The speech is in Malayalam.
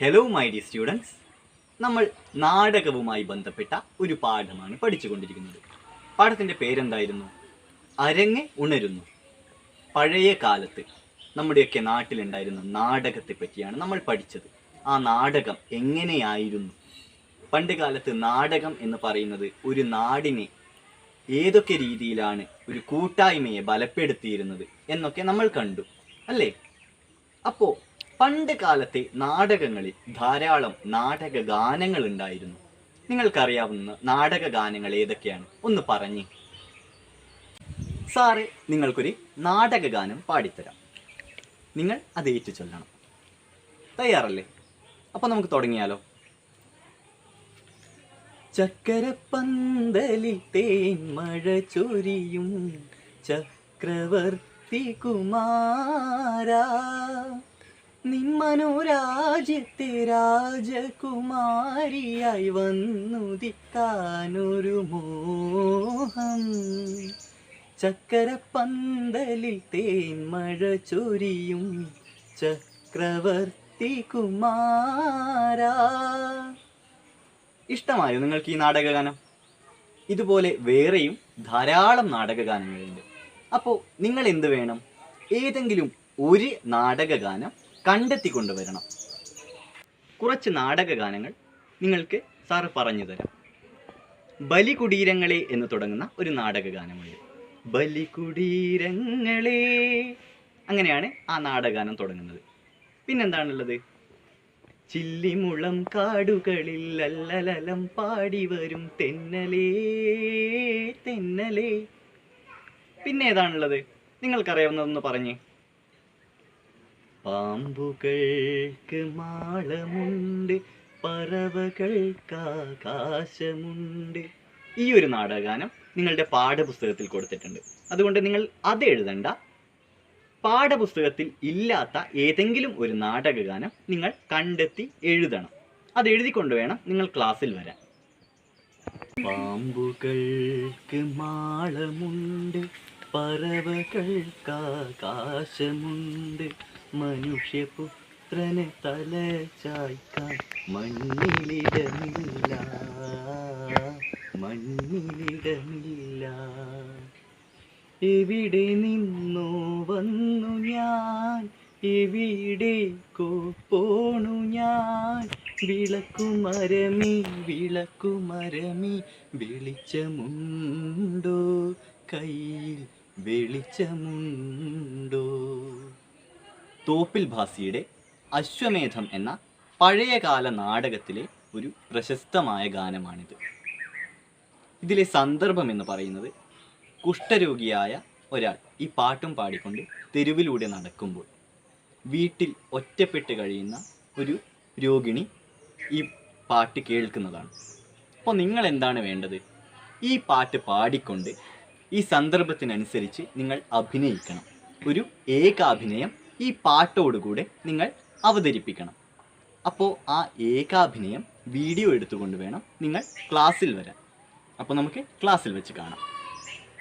ഹലോ മൈ ഡി സ്റ്റുഡൻസ് നമ്മൾ നാടകവുമായി ബന്ധപ്പെട്ട ഒരു പാഠമാണ് പഠിച്ചുകൊണ്ടിരിക്കുന്നത്. പാഠത്തിന്റെ പേരെന്തായിരുന്നു? അരങ്ങ് ഉണരുന്നു. പഴയ കാലത്ത് നമ്മുടെയൊക്കെ നാട്ടിലുണ്ടായിരുന്ന നാടകത്തെ പറ്റിയാണ് നമ്മൾ പഠിച്ചത്. ആ നാടകം എങ്ങനെയായിരുന്നു? പണ്ട് കാലത്ത് നാടകം എന്ന് പറയുന്നത് ഒരു നാടിനെ ഏതൊക്കെ രീതിയിലാണ് ഒരു കൂട്ടായ്മയെ ബലപ്പെടുത്തിയിരുന്നത് എന്നൊക്കെ നമ്മൾ കണ്ടു. അല്ലേ? അപ്പോൾ പണ്ട് കാലത്തെ നാടകങ്ങളിൽ ധാരാളം നാടക ഗാനങ്ങൾ ഉണ്ടായിരുന്നു. നിങ്ങൾക്കറിയാവുന്ന നാടക ഗാനങ്ങൾ ഏതൊക്കെയാണ്? ഒന്ന് പറഞ്ഞു. സാറ് നിങ്ങൾക്കൊരു നാടക ഗാനം പാടിത്തരാം. നിങ്ങൾ അത് ഏറ്റു ചൊല്ലണം. തയ്യാറല്ലേ? അപ്പോൾ നമുക്ക് തുടങ്ങിയാലോ. ചക്കരപ്പന്തലിൽ തേൻ മഴ ചൊരിയും ചക്രവർത്തി കുമാര. നിന്മനോരാജ്യത്തെ രാജകുമാരിയായി വന്നു വന്നുദിക്കാനൊരു മോഹം. ചക്കരപ്പന്തലിൽ തേൻ മഴ ചൊരിയും ചക്രവർത്തി കുമാര. ഇഷ്ടമായോ നിങ്ങൾക്ക് ഈ നാടകഗാനം? ഇതുപോലെ വേറെയും ധാരാളം നാടകഗാനങ്ങളുണ്ട്. അപ്പോൾ നിങ്ങൾ എന്ത് വേണം? ഏതെങ്കിലും ഒരു നാടകഗാനം കണ്ടെത്തി കൊണ്ടുവരണം കുറച്ച് നാടകഗാനങ്ങൾ നിങ്ങൾക്ക് സാറ് പറഞ്ഞു തരാം. ബലികുടീരങ്ങളെ എന്ന് തുടങ്ങുന്ന ഒരു നാടക ഗാനമുണ്ട് ബലികുടീരങ്ങളെ. അങ്ങനെയാണ് ആ നാടകഗാനം തുടങ്ങുന്നത്. പിന്നെന്താണുള്ളത്? ചില്ലിമുളം കാടുകളിൽ അല്ലലലം പാടി വരും തെന്നലേ തെന്നലേ. പിന്നെ ഏതാണുള്ളത് നിങ്ങൾക്കറിയാവുന്നതെന്ന് പറഞ്ഞേ. പാമ്പുകൾക്ക് മാളമുണ്ട് പറവകൾക്ക് ആകാശമുണ്ട്. ഈ ഒരു നാടകഗാനം നിങ്ങളുടെ പാഠപുസ്തകത്തിൽ കൊടുത്തിട്ടുണ്ട്. അതുകൊണ്ട് നിങ്ങൾ അത് എഴുതണ്ട. പാഠപുസ്തകത്തിൽ ഇല്ലാത്ത ഏതെങ്കിലും ഒരു നാടകഗാനം നിങ്ങൾ കണ്ടെത്തി എഴുതണം. അത് എഴുതിക്കൊണ്ട് വേണം നിങ്ങൾ ക്ലാസ്സിൽ വരാൻ. പാമ്പുകൾക്ക് മാളമുണ്ട് പറവകൾക്ക് ആകാശമുണ്ട്. മനുഷ്യപുത്രന് തല ചായ്ക്കാൻ മണ്ണിലിടമില്ല. മണ്ണിലിടമില്ല. എവിടെ നിന്നോ വന്നു ഞാൻ. എവിടേക്കോ പോണു ഞാൻ. വിളക്കുമരമി വിളക്കുമരമി വെളിച്ചമുണ്ടോ? കയ്യിൽ വെളിച്ചമുണ്ടോ? തോപ്പിൽ ഭാസിയുടെ അശ്വമേധം എന്ന പഴയകാല നാടകത്തിലെ ഒരു പ്രശസ്തമായ ഗാനമാണിത്. ഇതിലെ സന്ദർഭം എന്ന് പറയുന്നത് കുഷ്ഠരോഗിയായ ഒരാൾ ഈ പാട്ടും പാടിക്കൊണ്ട് തെരുവിലൂടെ നടക്കുമ്പോൾ വീട്ടിൽ ഒറ്റപ്പെട്ട് കഴിയുന്ന ഒരു രോഗിണി ഈ പാട്ട് കേൾക്കുന്നതാണ്. അപ്പോൾ നിങ്ങൾ എന്താണ് വേണ്ടത്? ഈ പാട്ട് പാടിക്കൊണ്ട് ഈ സന്ദർഭത്തിനനുസരിച്ച് നിങ്ങൾ അഭിനയിക്കണം. ഒരു ഏകാഭിനയം ഈ പാട്ടോടുകൂടെ നിങ്ങൾ അവതരിപ്പിക്കണം. അപ്പോൾ ആ ഏകാഭിനയം വീഡിയോ എടുത്തുകൊണ്ട് വേണം നിങ്ങൾ ക്ലാസ്സിൽ വരാൻ. അപ്പോൾ നമുക്ക് ക്ലാസ്സിൽ വെച്ച് കാണാം.